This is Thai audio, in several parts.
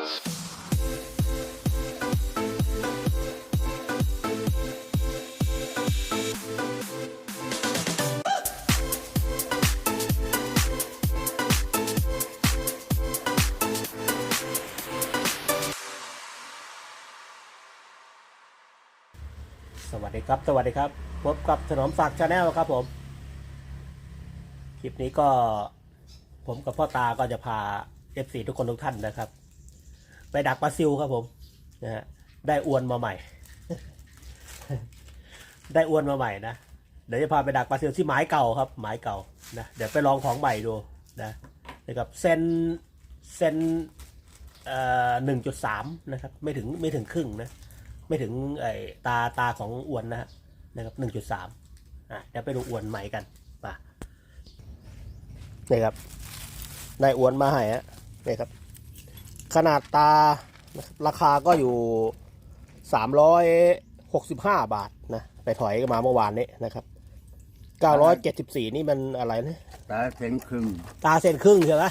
สวัสดีครับ สวัสดีครับ พบกับถนอมศักดิ์ชาแนลครับผม คลิปนี้ก็ผมกับพ่อตาก็จะพา F4 ทุกคนทุกท่านนะครับ ไปดักปลาซิวครับผมนะฮะได้อวนมาใหม่ ได้อวนมาใหม่นะเดี๋ยวจะพาไปดักปลาซิวที่หมายเก่าครับ หมายเก่านะเดี๋ยวไปลองของใหม่ดูนะนะครับเซนเซนเอ่อหนึ่งจุดสามนะครับไม่ถึงไม่ถึงครึ่งนะไม่ถึงไอ้ตาตาของอวนนะฮะนะครับหนึ่งจุดสามอะเดี๋ยวไปดูอวนใหม่กันป่ะนี่ครับได้อวนมาให้ฮะนี่ครับ ขนาดตานะครับราคาก็อยู่สามร้อยหกสิบห้าบาทนะไปถอยกันมาเมื่อวานนี้นะครับเก้าร้อยเจ็ดสิบสี่นี่มันอะไรนะตาเส้นครึ่งตาเส้นครึ่งใช่ไหม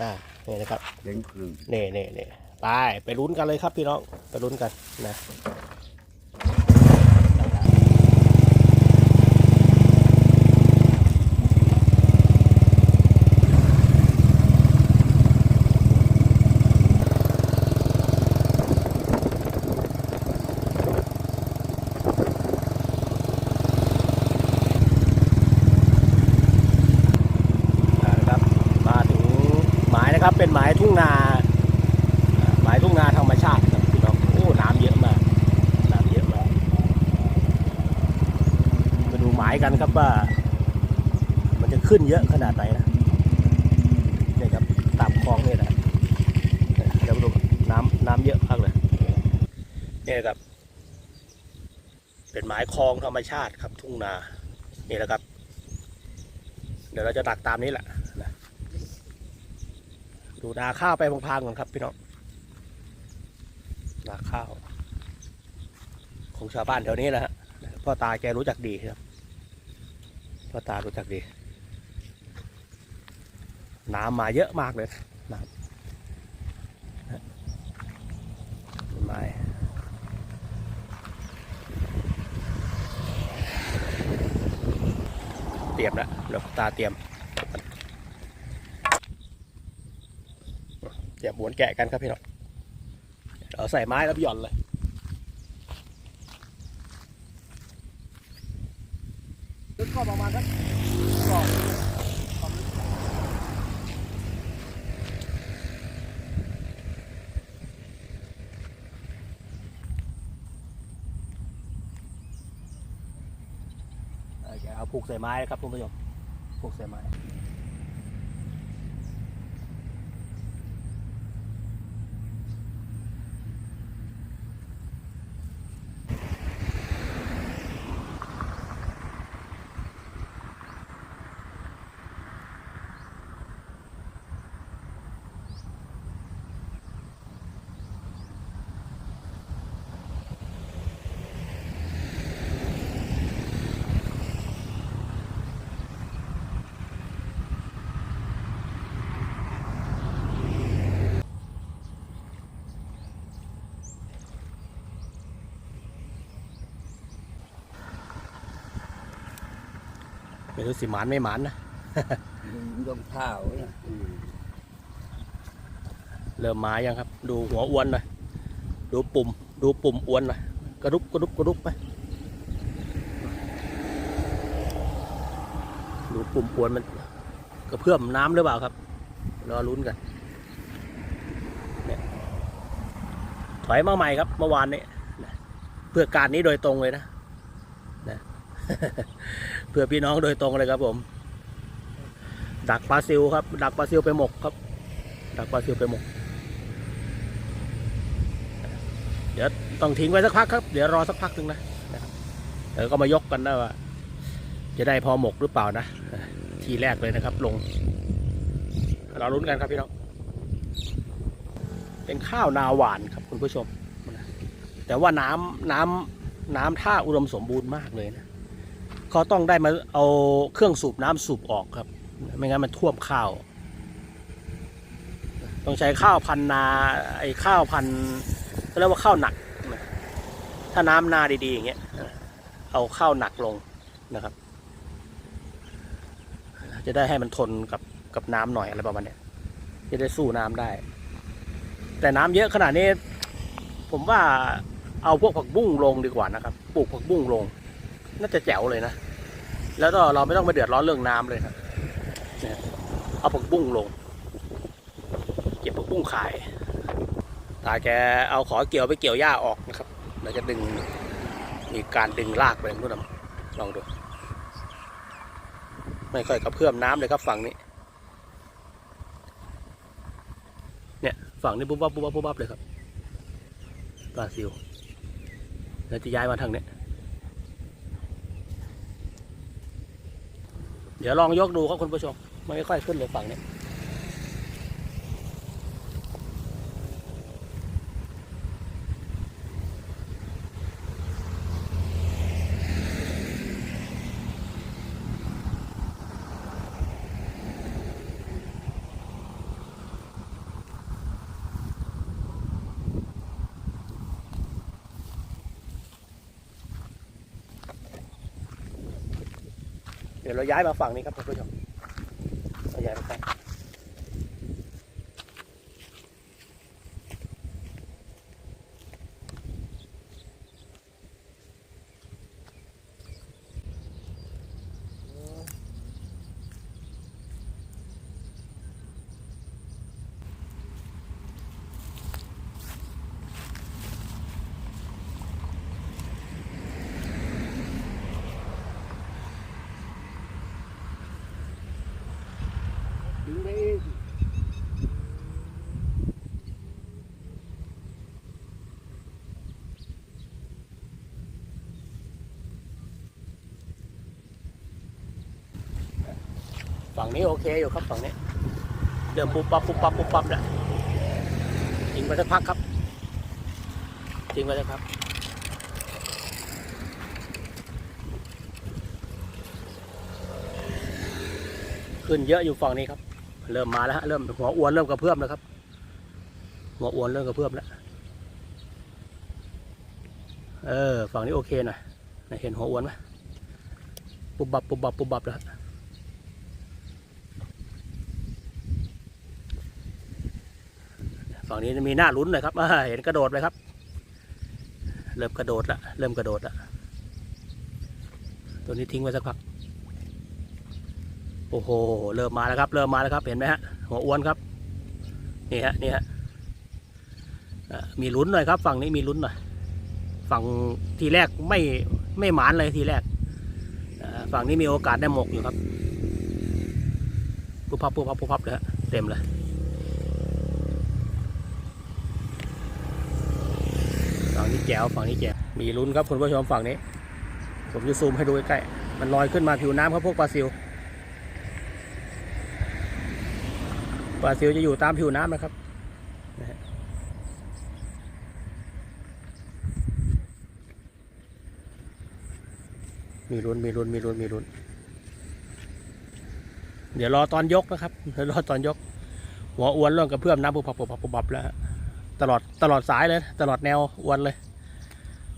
อ่านี่นะครับเส้นครึ่งนี่นี่นี่ไปไปลุ้นกันเลยครับพี่น้องไปลุ้นกันนะนะครับมาถึงหมายนะครับเป็นหมายทุ่งนา หมายทุ่งนาธรรมชาติครับพี่น้องโอ้น้ำเยอะมากน้ำเยอะมากมาดูหมายกันครับว่า มันจะ ขึ้นเยอะขนาดไหนนะเนี่ยครับตามคลองนี่แหละเดี๋ยวมาดูน้ำน้ำเยอะมากเลยเนี่ยครับ เป็นหมายคลองธรรมชาติครับทุ่งนานี่แหละครับ เดี๋ยวเราจะดักตามนี้แหละนะดูนาข้าวไปพางๆก่อนครับพี่น้องนาข้าว ของชาวบ้านแถวนี้แหละฮะพ่อตาแกรู้จักดีครับพ่อตารู้จักดี น้ำมาเยอะมากเลยน้ำนะต้นไม้เตรียมแล้วเดี๋ยวตาเตรียม เตรียมหวนแกะกันครับพี่น้องเอาใส่ไม้แล้วหย่อนเลย ลึกก็ประมาณสักสองความลึกโอเคเอา ผูกใส่ไม้นะครับคุณผู้ชมผูกใส่ไม้ ไม่รู้สิหมานไม่หมานนะรองเท้าเนี่ยเริ่มมายังครับ ดูหัวอ้วนหน่อยดูปุ่ม ดูปุ่มอ้วนหน่อยกระดุบกระดุบกระดุบไปดูปุ่มอ้วนมันกระเพื่อมน้ำหรือเปล่าครับรอลุ้นกันเนี่ยถอยมาใหม่ครับ เมื่อวานนี้นะเพื่อการนี้โดยตรงเลยนะนะเพื่อพี่น้องโดยตรงเลยครับผม ดักปลาซิวครับ ดักปลาซิวไปหมกครับ ดักปลาซิวไปหมก เดี๋ยวต้องทิ้งไว้สักพักครับ เดี๋ยวรอสักพักหนึ่งนะเดี๋ยวก็มายกกันนะว่าจะได้พอหมกหรือเปล่านะ ทีแรกเลยนะครับ ลง เราลุ้นกันครับพี่น้อง เป็นข้าวนาหวานครับคุณผู้ชม แต่ว่าน้ำน้ำน้ำท่าอุดมสมบูรณ์มากเลยนะ เขาต้องได้มาเอาเครื่องสูบน้ำสูบออกครับ ไม่งั้นมันท่วมข้าว ต้องใช้ข้าวพันนา ไอ้ข้าวพันเขาเรียกว่าข้าวหนัก ถ้าน้ำนาดีๆอย่างเงี้ย เอาข้าวหนักลงนะครับ จะได้ให้มันทนกับกับน้ำหน่อยอะไรประมาณเนี้ยจะได้สู้น้ำได้ แต่น้ำเยอะขนาดนี้ ผมว่าเอาพวกผักบุ้งลงดีกว่านะครับ ปลูกผักบุ้งลง น่าจะแจ๋วเลยนะ แล้วก็เราไม่ต้องไปเดือดร้อนเรื่องน้ำเลยครับเอาผักบุ้งลง เก็บผักบุ้งขายตาแกเอาขอเกี่ยวไปเกี่ยวหญ้าออกนะครับเราจะดึงมีการดึงรากไปนู่นนะลองดู ไม่ค่อยกระเพื่อมน้ำเลยครับฝั่งนี้ เนี่ยฝั่งนี้ปุ๊บปั๊บปุ๊บปั๊บปุ๊บปั๊บเลยครับปลาซิวเราจะย้ายมาทางเนี้ย ดี๋ยวลองยกดูครับคุณผู้ชมมันไม่ค่อยขึ้นเลยฝั่งนี้ ย้ายมาฝั่งนี้ครับคุณผู้ชมเราย้ายมาฝั่ง ดึงไปอีกฝั่งนี้โอเคอยู่ครับฝั่งนี้เริ่มปุ๊บปั๊บปุ๊บปั๊บปุ๊บปั๊บแล้วทิ้งไปสักพักครับทิ้งไปสักพักขึ้นเยอะอยู่ฝั่งนี้ครับ เริ่มมาแล้วฮะเริ่มหัวอวนเริ่มกระเพื่อมแล้วครับ หัวอวนเริ่มกระเพื่อมแล้วเออฝั่งนี้โอเคหน่อยเห็นหัวอวนไหมปุบบับปุบบับปุบบับแล้วฮะฝั่งนี้มีหน้าลุ้นหน่อยครับเห็นกระโดดไหมครับ เริ่มกระโดดละเริ่มกระโดดละตัวนี้ทิ้งไว้สักพัก โอ้โห เริ่มมาแล้วครับ เริ่มมาแล้วครับ เห็นไหมฮะ หัวอ้วนครับ นี่ฮะ นี่ฮะมีลุ้นหน่อยครับ ฝั่งนี้มีลุ้นหน่อย ฝั่งทีแรกไม่ไม่หมานเลยทีแรก ฝั่งนี้มีโอกาสได้หมกอยู่ครับปุ๊บพับปุ๊บพับปุ๊บพับเลยฮะ เต็มเลยฝั่งนี้แจ๋วฝั่งนี้แจ๋วมีลุ้นครับคุณผู้ชมฝั่งนี้ ผมจะซูมให้ดูใกล้ มันลอยขึ้นมาผิวน้ำครับพวกปลาซิว ปลาซิวจะอยู่ตามผิวน้ำนะครับมีลุ้นมีลุ้นมีลุ้นมีลุ้นเดี๋ยวรอตอนยกนะครับเดี๋ยวรอตอนยก หัวอวนเรื่องกระเพื่อมน้ำปุบปับปุบปับปุบปับแล้วตลอดตลอดสายเลย ตลอดแนวอวนเลย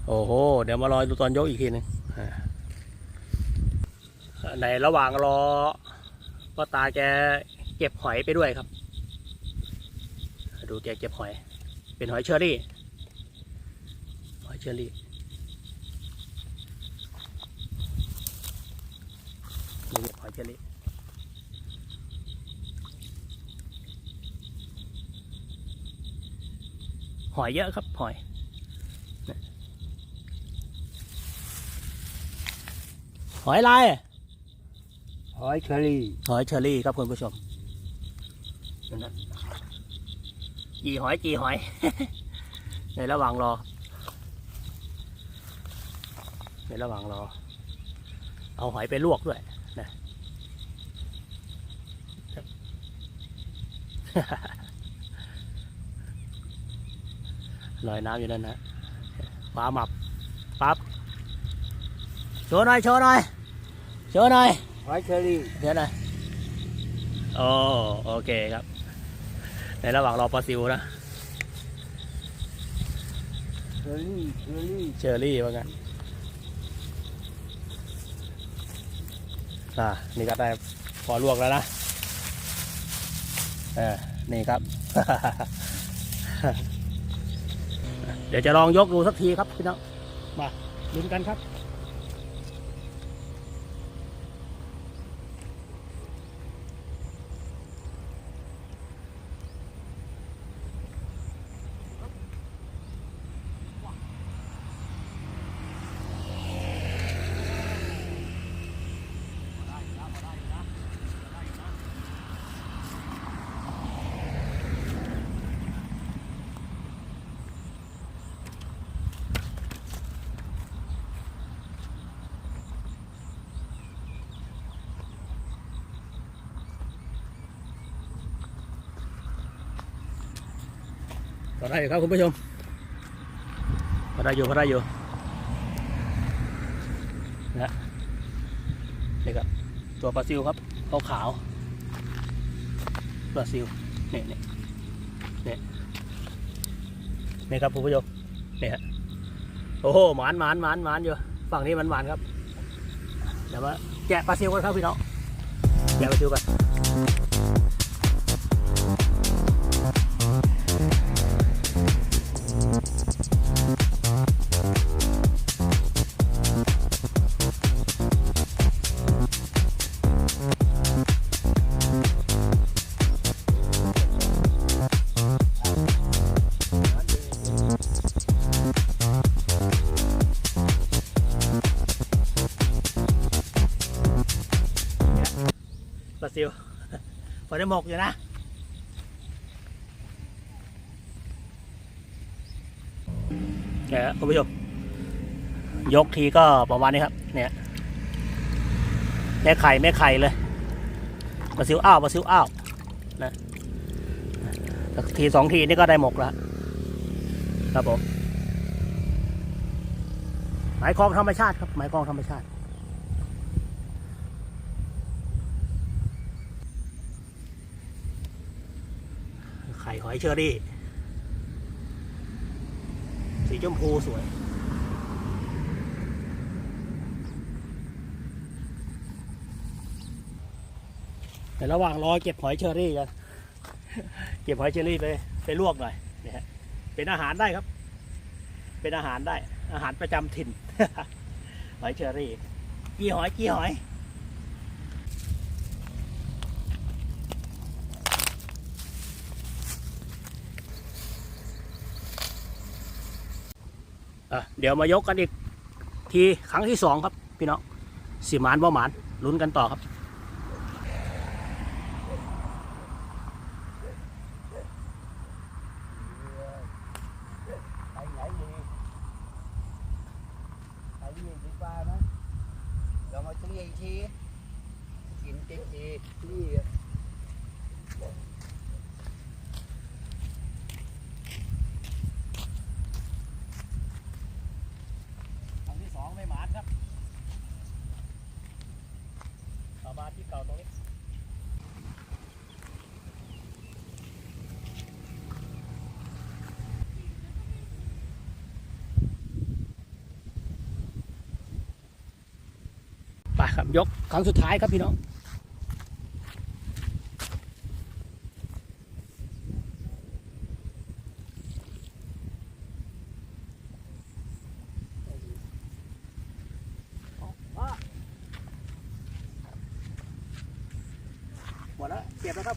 โอ้โห เดี๋ยวมารอดูตอนยกอีกทีหนึ่งในระหว่างรอพ่อตาแก เก็บหอยไปด้วยครับ ดูแกเก็บหอย เป็นหอยเชอรี่ หอยเชอรี่นี่หอยเชอรี่หอยเยอะครับหอยเนี่ยหอยลายหอยเชอรี่หอยเชอรี่ครับคุณผู้ชม นั่นนะจีหอยจีหอย ในระหว่างรอ ในระหว่างรอ เอาหอยไปลวกด้วยนะลอยน้ำอยู่นั่นนะปลาหมับปั๊บโชว์หน่อยโชว์หน่อยโชว์หน่อยหอยเชอรี่เดี๋ยวหน่อยโอ้โอเคครับ ในระหว่างรอปลาซิวนะเชอรี่เชอรี่เชอรี่ว่างั้นอ่านี่ก็ได้พอลวกแล้วนะเออนี่ครับ เดี๋ยวจะลองยกดูสักทีครับพี่น้องมาลุ้นกันครับ ได้อยู่ครับคุณผู้ชมพอได้อยู่พอได้อยู่นะนี่ครับตัวปลาซิวครับขาวขาวปลาซิวนี่ยเนี่นี่นี่ครับคุณผู้ชมเนี่ฮะโอ้โหหมานหมานหมานหมานอยู่ฝั่งนี้มันหวานครับเดี๋ยวมาแกะปลาซิวกันครับพี่น้องแกะปลาซิวกันิวพอได้หมกอยู่นะเนี่ยคุณผู้ชมยกทีก็ประมาณนี้ครับ เนี่ยแม่ไข่แม่ไข่เลยปลาซิวอ้าวปลาซิวอ้าวนะทีสองทีนี่ก็ได้หมกแล้วครับผมหมายคลองธรรมชาติครับหมายคลองธรรมชาติ หอยเชอรี่ สีชมพูสวยในระหว่างรอเก็บหอยเชอรี่กันเก็บหอยเชอรี่ไปไปลวกหน่อยนี่ฮะเป็นอาหารได้ครับ เป็นอาหารได้ อาหารประจำถิ่น หอยเชอรี่ กี่หอยกี่หอย เดี๋ยวมายกกันอีกทีครั้งที่สองครับ พี่น้องสิหมานบ่หมานลุ้นกันต่อครับหนดีไปนี่ดีกว่ามเดี๋ยวมาชี้อีกทีกินเจ๊จีนี่อะ ครั้งที่สองไม่หมานครับต่อมาที่เก่าตรงนี้ ไป ครับ ยกครั้งสุดท้ายครับพี่น้องหมดแล้วเก็บแล้วครับ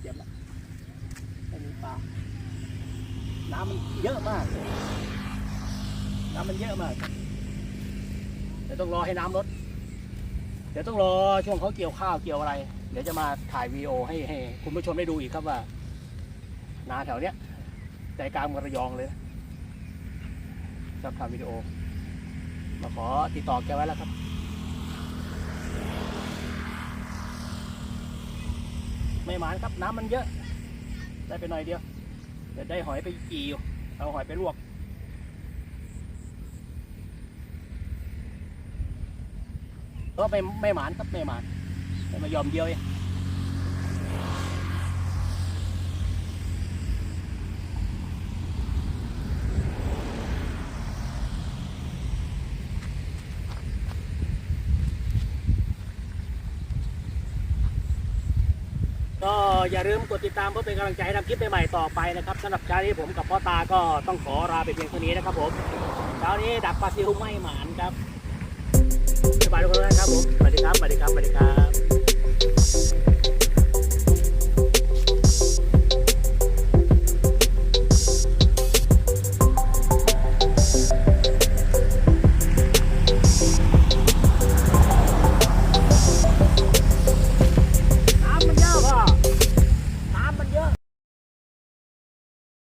เก็บแล้วไม่มีปลาน้ำมันเยอะมาก น้ำมันเยอะมากเดี๋ยวต้องรอให้น้ำลด เดี๋ยวต้องรอช่วงเขาเกี่ยวข้าวเกี่ยวอะไร เดี๋ยวจะมาถ่ายวีโอให้ให้คุณผู้ชมได้ดูอีกครับว่า นาแถวเนี้ยใจกลางเมืองระยองเลยนะจะทำวิดีโอ มาขอติดต่อแกไว้แล้วครับไม่หมานครับน้ำมันเยอะ ได้ไปหน่อยเดียวเดี๋ยวได้หอยไปจีอยู่เอาหอยไปลวก ก็ไม่ไม่หมานครับไม่หมานไม่มายอมเดียวเองก็อย่าลืมกดติดตามเพื่อเป็นกำลังใจให้ทำคลิปใหม่ๆต่อไปนะครับสำหรับเช้านี้ผมกับพ่อตาก็ต้องขอลาไปเพียงเท่านี้นะครับผมเช้านี้ดับปลาซิวไม่หมานครับ สบายทุกคนนะครับผมสวัสดีครับสวัสดีครับสวัสดีครับ